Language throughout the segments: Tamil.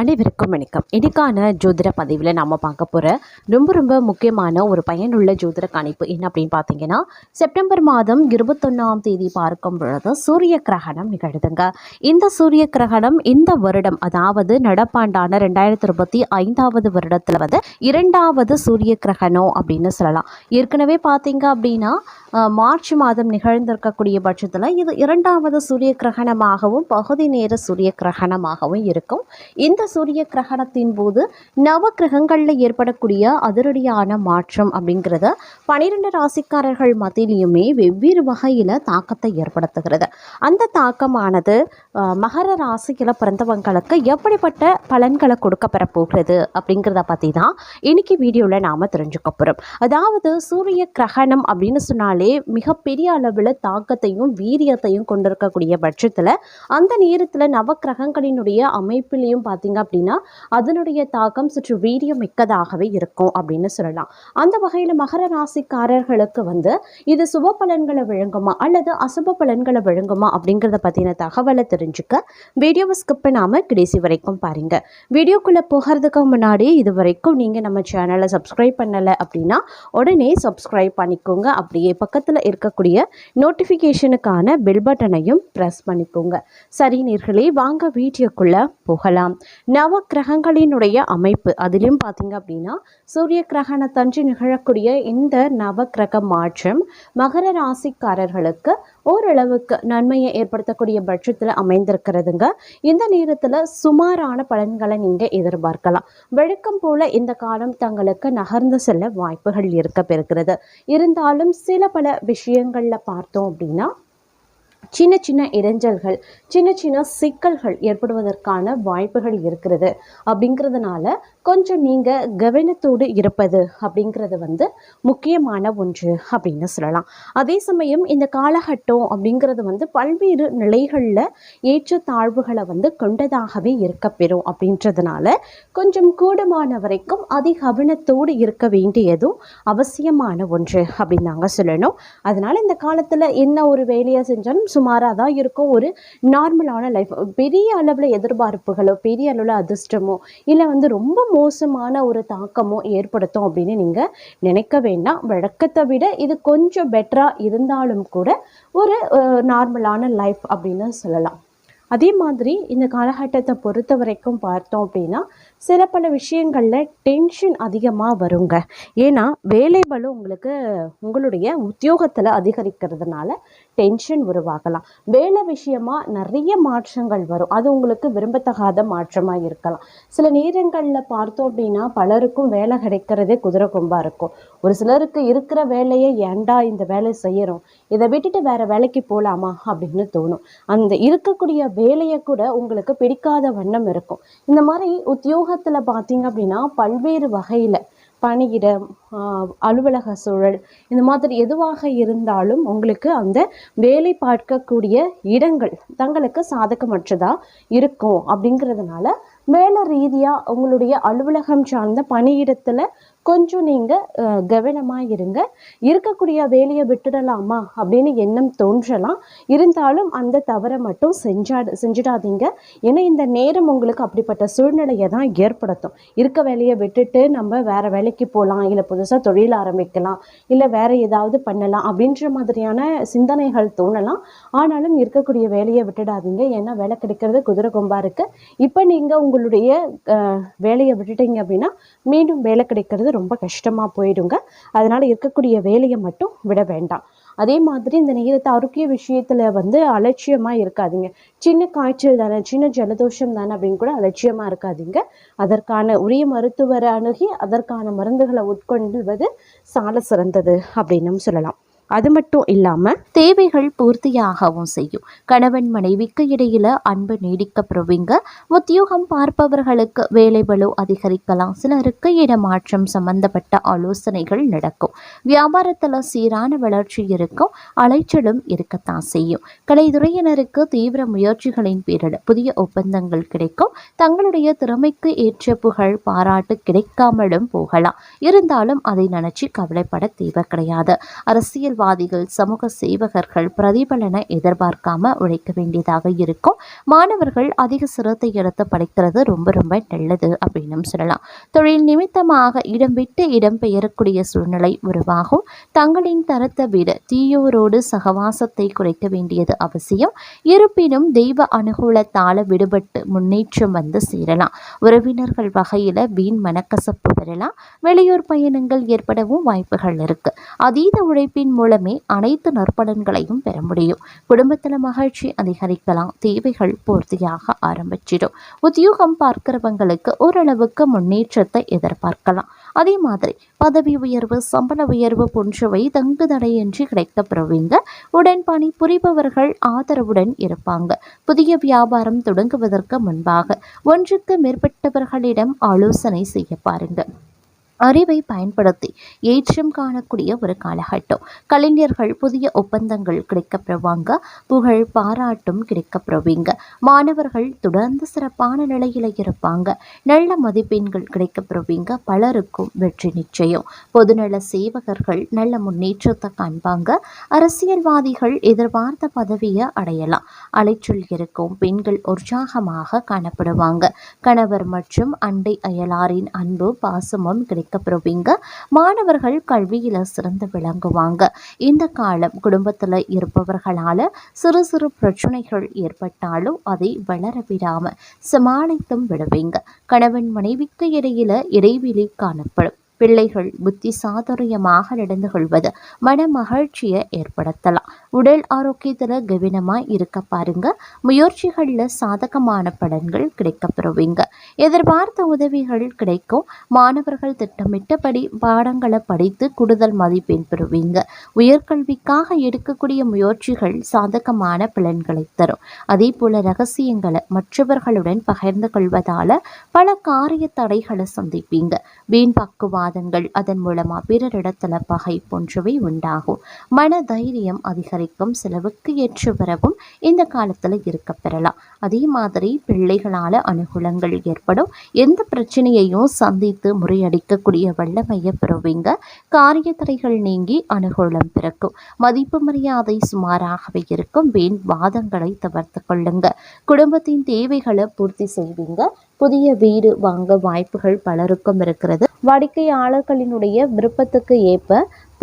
அனைவருக்கும் வணக்கம். இன்னைக்கான ஜோதிட பதிவில் நம்ம பார்க்க போகிற ரொம்ப ரொம்ப முக்கியமான ஒரு பயனுள்ள ஜோதிட கணிப்பு என்ன அப்படின்னு பார்த்தீங்கன்னா செப்டம்பர் மாதம் இருபத்தொன்னாம் தேதி பார்க்கும் பொழுது சூரிய கிரகணம் நிகழுதுங்க. இந்த சூரிய கிரகணம் இந்த வருடம் அதாவது நடப்பாண்டான ரெண்டாயிரத்தி இருபத்தி ஐந்தாவது வருடத்தில் வந்து இரண்டாவது சூரிய கிரகணம் அப்படின்னு சொல்லலாம். ஏற்கனவே பார்த்தீங்க அப்படின்னா மார்ச் மாதம் நிகழ்ந்திருக்கக்கூடிய பட்சத்தில் இது இரண்டாவது சூரிய கிரகணமாகவும் பகுதி நேர சூரிய கிரகணமாகவும் இருக்கும். இந்த சூரிய கிரகணத்தின் போது நவ கிரகங்களில் ஏற்படக்கூடிய அதிரடியான மாற்றம் அப்படிங்கிறது பனிரெண்டு ராசிக்காரர்கள் மத்தியிலையுமே வெவ்வேறு வகையில் தாக்கத்தை ஏற்படுத்துகிறது. அந்த தாக்கமானது மகர ராசியில் பிறந்தவங்களுக்கு எப்படிப்பட்ட பலன்களை கொடுக்க பெறப்போகிறது அப்படிங்கிறத பற்றி தான் இன்னைக்கு வீடியோவில் நாம் தெரிஞ்சுக்க போகிறோம் அதாவது சூரிய கிரகணம் அப்படின்னு சொன்னாலே மிகப்பெரிய அளவில் தாக்கத்தையும் வீரியத்தையும் கொண்டிருக்கக்கூடிய பட்சத்தில் அந்த நேரத்தில் நவக்கிரகங்களினுடைய அமைப்பிலையும் பார்த்தீங்க அப்படின்னா அதனுடைய தாக்கம் சற்று வீரியம் மிக்கதாகவே இருக்கும் அப்படின்னு சொல்லலாம். அந்த வகையில் மகர ராசிக்காரர்களுக்கு வந்து இது சுப பலன்களை வழங்குமா அல்லது அசுப பலன்களை வழங்குமா அப்படிங்கிறத பற்றின தகவலை தெரிஞ்சுக்க வீடியோவை ஸ்கிப் பண்ணாமல் கடைசி வரைக்கும் பாருங்க. வீடியோக்குள்ளே போகிறதுக்கு முன்னாடி இது வரைக்கும் நீங்கள் நம்ம சேனலை சப்ஸ்கிரைப் பண்ணலை அப்படின்னா உடனே சப்ஸ்கிரைப் பண்ணிக்கோங்க. அப்படியே பக்கத்தில் இருக்கக்கூடிய நோட்டிஃபிகேஷனுக்கான பெல் பட்டனையும் ப்ரெஸ் பண்ணிக்கோங்க. சரி நேர்களே வாங்க வீடியோக்குள்ளே போகலாம். நவ கிரகங்களினுடைய அமைப்பு. அதிலும் பார்த்தீங்க அப்படின்னா சூரிய கிரகணத்தன்று நிகழக்கூடிய இந்த நவ கிரக மாற்றம் மகர ராசிக்காரர்களுக்கு ஓரளவுக்கு நன்மையை ஏற்படுத்தக்கூடிய பட்சத்தில் அமைந்திருக்கிறதுங்க. இந்த நேரத்தில் சுமாரான பலன்களை நீங்கள் எதிர்பார்க்கலாம். வழக்கம் போல இந்த காலம் தங்களுக்கு நகர்ந்து செல்ல வாய்ப்புகள் இருக்க பெறுகிறது. இருந்தாலும் சில பல விஷயங்களில் பார்த்தோம் அப்படின்னா சின்ன சின்ன இடைஞ்சல்கள் சின்ன சின்ன சிக்கல்கள் ஏற்படுவதற்கான வாய்ப்புகள் இருக்கிறது. அப்படிங்கிறதுனால கொஞ்சம் நீங்கள் கவனத்தோடு இருப்பது அப்படிங்கிறது வந்து முக்கியமான ஒன்று அப்படின்னு சொல்லலாம். அதே சமயம் இந்த காலகட்டம் அப்படிங்கிறது வந்து பல்வேறு நிலைகளில் ஏற்ற தாழ்வுகளை வந்து கொண்டதாகவே இருக்கப்பெறும் அப்படின்றதுனால கொஞ்சம் கூடுமான வரைக்கும் அதி கவனத்தோடு இருக்க வேண்டியதும் அவசியமான ஒன்று அப்படின்னு நாங்கள் சொல்லணும். அதனால் இந்த காலத்தில் என்ன ஒரு வேலையை செஞ்சாலும் சுமாராக தான் இருக்கும் ஒரு நார்மலான லைஃப் பெரிய அளவில் எதிர்பார்ப்புகளோ பெரிய அளவில் அதிர்ஷ்டமோ இல்லை வந்து ரொம்ப மோசமான ஒரு தாக்கமோ ஏற்படுத்தும் அப்படின்னு நீங்கள் நினைக்க வேண்டாம். வழக்கத்தை விட இது கொஞ்சம் பெட்டராக இருந்தாலும் கூட ஒரு நார்மலான லைஃப் அப்படின்னு சொல்லலாம். அதே மாதிரி இந்த காலகட்டத்தை பொறுத்த வரைக்கும் பார்த்தோம் அப்படின்னா சில பல விஷயங்களில் டென்ஷன் அதிகமாக வருங்க. ஏன்னா வேலை பலு உங்களுக்கு உங்களுடைய உத்தியோகத்தில் அதிகரிக்கிறதுனால டென்ஷன் உருவாகலாம். வேலை விஷயமா நிறைய மாற்றங்கள் வரும். அது உங்களுக்கு விரும்பத்தகாத மாற்றமாக இருக்கலாம். சில நேரங்களில் பார்த்தோம் அப்படின்னா பலருக்கும் வேலை கிடைக்கிறதே குதிரை கொம்பாக இருக்கும். ஒரு சிலருக்கு இருக்கிற வேலையை ஏன்டா இந்த வேலை செய்யறோம்? இதை விட்டுட்டு வேற வேலைக்கு போகலாமா அப்படின்னு தோணும். அந்த இருக்கக்கூடிய வேலையை கூட உங்களுக்கு பிடிக்காத வண்ணம் இருக்கும். இந்த மாதிரி உலகத்தில் பார்த்தீங்க அப்படின்னா பல்வேறு வகையில் பணியிடம் அலுவலக சூழல் இந்த மாதிரி எதுவாக இருந்தாலும் உங்களுக்கு அந்த வேலை பார்க்கக்கூடிய இடங்கள் தங்களுக்கு சாதகமற்றதாக இருக்கும் அப்படிங்கிறதுனால மேலே ரீதியாக உங்களுடைய அலுவலகம் சார்ந்த பணியிடத்தில் கொஞ்சம் நீங்கள் கவனமாக இருங்க. இருக்கக்கூடிய வேலையை விட்டுடலாமா அப்படின்னு எண்ணம் தோன்றலாம். இருந்தாலும் அந்த தவறை மட்டும் செஞ்சா செஞ்சிடாதீங்க. ஏன்னா இந்த நேரம் உங்களுக்கு அப்படிப்பட்ட சூழ்நிலையை தான் ஏற்படுத்தும். இருக்க வேலையை விட்டுட்டு நம்ம வேற வேலைக்கு போகலாம் இல்லை புதுசாக தொழில் ஆரம்பிக்கலாம் இல்லை வேறு ஏதாவது பண்ணலாம் அப்படின்ற மாதிரியான சிந்தனைகள் தோணலாம். ஆனாலும் இருக்கக்கூடிய வேலையை விட்டுடாதீங்க. ஏன்னா வேலை கிடைக்கிறது குதிரை கொம்பாக இருக்குது இப்போ நீங்கள் உங்களுடைய வேலையை விட்டுட்டீங்க அப்படின்னா மீண்டும் வேலை கிடைக்கிறது ரொம்ப கஷ்டமாக போயிடுங்க. அதனால் இருக்கக்கூடிய வேலையை மட்டும் விட வேண்டாம். அதே மாதிரி இந்த நேரத்தை ஆரோக்கிய விஷயத்தில் வந்து அலட்சியமாக இருக்காதீங்க. சின்ன காய்ச்சல் தானே சின்ன ஜலதோஷம் தானே அப்படின்னு கூட அலட்சியமாக இருக்காதீங்க. அதற்கான உரிய மருத்துவரை அணுகி அதற்கான மருந்துகளை உட்கொள்வது சால சிறந்தது அப்படின்னும் சொல்லலாம். அது மட்டும் இல்லாமல் தேவைகள் பூர்த்தியாகவும் செய்யும். கணவன் மனைவிக்கு இடையில அன்பு நீடிக்க பெறுவீங்க உத்தியோகம் பார்ப்பவர்களுக்கு வேலை பளு அதிகரிக்கலாம். சிலருக்கு இடமாற்றம் சம்பந்தப்பட்ட ஆலோசனைகள் நடக்கும். வியாபாரத்தில் சீரான வளர்ச்சி இருக்கும். அலைச்சலும் இருக்கத்தான் செய்யும். கலைத்துறையினருக்கு தீவிர முயற்சிகளின் பேரில் புதிய ஒப்பந்தங்கள் கிடைக்கும். தங்களுடைய திறமைக்கு ஏற்ற புகழ் பாராட்டு கிடைக்காமலும் போகலாம். இருந்தாலும் அதை நினைச்சு கவலைப்பட தேவை கிடையாது. அரசியல் அரசியல்வாதிகள் சமூக சேவகர்கள் பிரதிபலனை எதிர்பார்க்காம உழைக்க வேண்டியதாக இருக்கும். மாணவர்கள் அதிக சிரத்தை எடுத்து படிக்கிறது ரொம்ப ரொம்ப நல்லது அப்படின்னு சொல்லலாம். தொழில் நிமித்தமாக இடம் விட்டு இடம் பெயரக்கூடிய சூழ்நிலை உருவாகும். தங்களின் தரத்தை விட தீயோரோடு சகவாசத்தை குறைக்க வேண்டியது அவசியம். இருப்பினும் தெய்வ அனுகூலத்தால விடுபட்டு முன்னேற்றம் வந்து சேரலாம். உறவினர்கள் வகையில வீண் மனக்கசப்பு வரலாம். வெளியூர் பயணங்கள் ஏற்படவும் வாய்ப்புகள் இருக்கு. அதீத உழைப்பின் மூலம் அனைத்து நற்பலன்களையும் பெற முடியும். குடும்பத்தில் மகிழ்ச்சி அதிகரிக்கலாம். தேவைகள் பூர்த்தியாக ஆரம்பிச்சிடும். உத்தியோகம் பார்க்கிறவங்களுக்கு ஓரளவுக்கு முன்னேற்றத்தை எதிர்பார்க்கலாம். அதே மாதிரி பதவி உயர்வு சம்பள உயர்வு போன்றவை தங்கு தடையின்றி கிடைக்கப்பெறுவீங்க உடன் பணி புரிபவர்கள் ஆதரவுடன் இருப்பாங்க. புதிய வியாபாரம் தொடங்குவதற்கு முன்பாக ஒன்றுக்கு மேற்பட்டவர்களிடம் ஆலோசனை செய்ய பாருங்க. அறிவை பயன்படுத்தி ஏற்றம் காணக்கூடிய ஒரு காலகட்டம். கலைஞர்கள் புதிய ஒப்பந்தங்கள் கிடைக்கப்பெறுவாங்க புகழ் பாராட்டும் கிடைக்கப்பெறுவீங்க மாணவர்கள் தொடர்ந்து சிறப்பான நிலையில் இருப்பாங்க. நல்ல மதிப்பெண்கள் கிடைக்கப்பெறுவீங்க பலருக்கும் வெற்றி நிச்சயம். பொதுநல சேவகர்கள் நல்ல முன்னேற்றத்தை காண்பாங்க. அரசியல்வாதிகள் எதிர்பார்த்த பதவியை அடையலாம். அலைச்சல் இருக்கும் பெண்கள் உற்சாகமாக காணப்படுவாங்க. கணவர் மற்றும் அண்டை அயலாரின் அன்பு பாசமும் கிடைக்கும். பெறுவீங்க. மாணவர்கள் கல்வியில் சிறந்து விளங்குவாங்க. இந்த காலம் குடும்பத்தில் இருப்பவர்களால் சிறு சிறு பிரச்சனைகள் ஏற்பட்டாலும் அதை வளர விடாமல் சமாளித்தும் விடுவீங்க. கணவன் மனைவிக்கு இடையில இடைவெளி காணப்படும். பிள்ளைகள் புத்தி சாதுரியமாக நடந்து கொள்வது மன மகிழ்ச்சியை ஏற்படுத்தலாம். உடல் ஆரோக்கியத்தில் கவனமாக இருக்க பாருங்க. முயற்சிகளில் சாதகமான பலன்கள் கிடைக்கப்பெறுவீங்க. எதிர்பார்த்த உதவிகள் கிடைக்கும். மாணவர்கள் திட்டமிட்டபடி பாடங்களை படித்து கூடுதல் மதிப்பெண் பெறுவீங்க. உயர்கல்விக்காக எடுக்கக்கூடிய முயற்சிகள் சாதகமான பலன்களை தரும். அதே போல ரகசியங்களை மற்றவர்களுடன் பகிர்ந்து கொள்வதால பல காரிய தடைகளை சந்திப்பீங்க. வீண் பக்குவாதங்கள் அதன் மூலமா பிறரிடத்துல பகை போன்றவை உண்டாகும். மன தைரியம் அதிகரிக்கும் செலவுக்கு ஏற்று வரவும் இந்த காலத்துல இருக்க பெறலாம். அதே மாதிரி பிள்ளைகளால அனுகூலங்கள் ஏற்படும். எந்த பிரச்சனையையும் சந்தித்து முறியடிக்கக்கூடிய வல்லமையை பெறுவீங்க. காரிய தடைகள் நீங்கி அனுகூலம் பிறக்கும். மதிப்பு மரியாதை சுமாராகவே இருக்கும். வீண் வாதங்களை தவிர்த்து கொள்ளுங்க. குடும்பத்தின் தேவைகளை பூர்த்தி செய்வீங்க. புதிய வீடு வாங்க வாய்ப்புகள் பலருக்கும் இருக்கிறது. வாடிக்கையாளர்களினுடைய விருப்பத்துக்கு ஏற்ப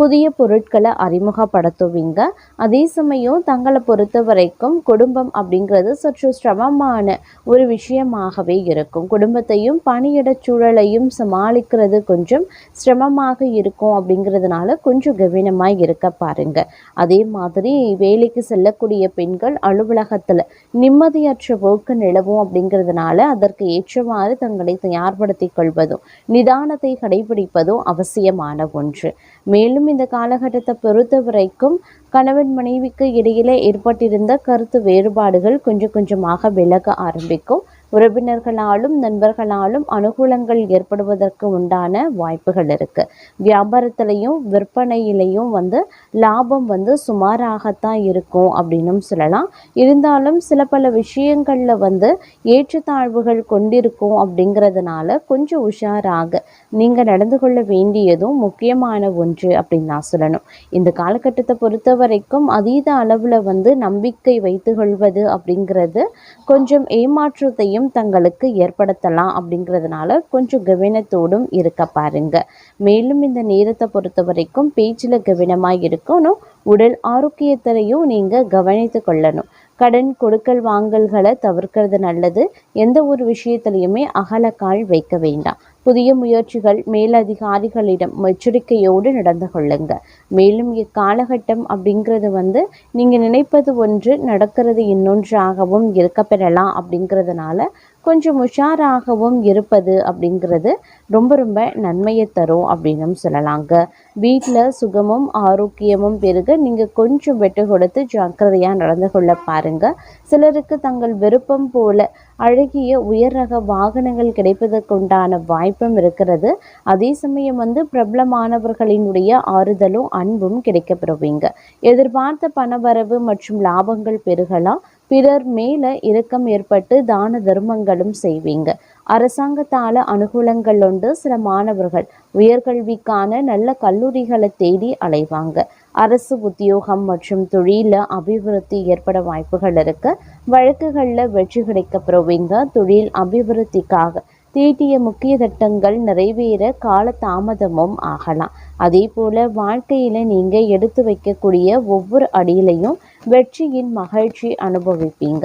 புதிய பொருட்களை அறிமுகப்படுத்துவீங்க. அதே சமயம் தங்களை பொறுத்த வரைக்கும் குடும்பம் அப்படிங்கிறது சற்று சிரமமான ஒரு விஷயமாகவே இருக்கும். குடும்பத்தையும் பணியிட சூழலையும் சமாளிக்கிறது கொஞ்சம் சிரமமாக இருக்கும் அப்படிங்கிறதுனால கொஞ்சம் கவனமாக இருக்க பாருங்க. அதே மாதிரி வேலைக்கு செல்லக்கூடிய பெண்கள் அலுவலகத்தில் நிம்மதியற்ற போக்கு நிலவும் அப்படிங்கிறதுனால அதற்கு ஏற்றவாறு தங்களை தயார்படுத்திக் கொள்வதும் நிதானத்தை கடைபிடிப்பதும் அவசியமான ஒன்று. மேலும் இந்த காலகட்டத்தை பொறுத்த வரைக்கும் கணவன் மனைவிக்கு இடையிலே ஏற்பட்டிருந்த கருத்து வேறுபாடுகள் கொஞ்சம் கொஞ்சமாக விலக ஆரம்பிக்கும். உறவினர்களாலும் நண்பர்களாலும் அனுகூலங்கள் ஏற்படுவதற்கு உண்டான வாய்ப்புகள் இருக்கு. வியாபாரத்திலையும் விற்பனையிலையும் வந்து லாபம் வந்து சுமாராகத்தான் இருக்கும் அப்படின்னும் சொல்லலாம். இருந்தாலும் சில பல விஷயங்களில் வந்து ஏற்றத்தாழ்வுகள் கொண்டிருக்கும் அப்படிங்கிறதுனால கொஞ்சம் உஷாராக நீங்கள் நடந்து கொள்ள வேண்டியதும் முக்கியமான ஒன்று அப்படின்னு நான் சொல்லணும். இந்த காலகட்டத்தை பொறுத்த வரைக்கும் அதீத அளவில் வந்து நம்பிக்கை வைத்து கொள்வது அப்படிங்கிறது கொஞ்சம் ஏமாற்றத்தையும் தங்களுக்கு ஏற்படுத்தலாம் அப்படிங்கிறதுனால கொஞ்சம் கவனத்தோடும் இருக்க பாருங்க. மேலும் இந்த நேரத்தை பொறுத்த வரைக்கும் பேச்சில் கவனமாக இருக்கணும். உடல் ஆரோக்கியத்திலையும் நீங்கள் கவனித்து கொள்ளணும். கடன் கொடுக்கல் வாங்கல்களை தவிர்க்கிறது நல்லது. எந்த ஒரு விஷயத்திலையுமே அகலக்கால் வைக்க வேண்டாம். புதிய முயற்சிகள் மேலதிகாரிகளிடம் எச்சரிக்கையோடு நடந்து கொள்ளுங்க. மேலும் இக்காலகட்டம் அப்படிங்கிறது வந்து நீங்கள் நினைப்பது ஒன்று நடக்கிறது இன்னொன்றாகவும் இருக்க பெறலாம் அப்படிங்கிறதுனால கொஞ்சம் உஷாராகவும் இருப்பது அப்படிங்கிறது ரொம்ப ரொம்ப நன்மையை தரும் அப்படின்னும் சொல்லலாங்க. வீட்டில் சுகமும் ஆரோக்கியமும் பெருக நீங்கள் கொஞ்சம் வெட்டு கொடுத்து ஜாக்கிரதையாக நடந்து கொள்ள பாருங்கள் சிலருக்கு தங்கள் விருப்பம் போல அழகிய உயர் ரக வாகனங்கள் கிடைப்பதற்குண்டான வாய்ப்பும் இருக்கிறது. அதே சமயம் வந்து பிரபலமானவர்களினுடைய ஆறுதலும் அன்பும் கிடைக்கப்பெறுவீங்க எதிர்பார்த்த பணவரவு மற்றும் லாபங்கள் பெருகலாம். பிறர் மேல இரக்கம் ஏற்பட்டு தான தர்மங்களும் செய்வீங்க. அரசாங்கத்தால அனுகூலங்கள் உண்டு. சில மாணவர்கள் உயர்கல்விக்கான நல்ல கல்லூரிகளை தேடி அலைவாங்க. அரசு உத்தியோகம் மற்றும் தொழில அபிவிருத்தி ஏற்பட வாய்ப்புகள் இருக்கு. வழக்குகளில் வெற்றி கிடைக்க பெறுவீங்க. தொழில் அபிவிருத்திக்காக தீட்டிய முக்கிய திட்டங்கள் நிறைவேற கால தாமதமும் ஆகலாம். அதே போல வாழ்க்கையில நீங்க எடுத்து வைக்கக்கூடிய ஒவ்வொரு அடியிலையும் வெற்றியின் மகிழ்ச்சி அனுபவிப்பீங்க.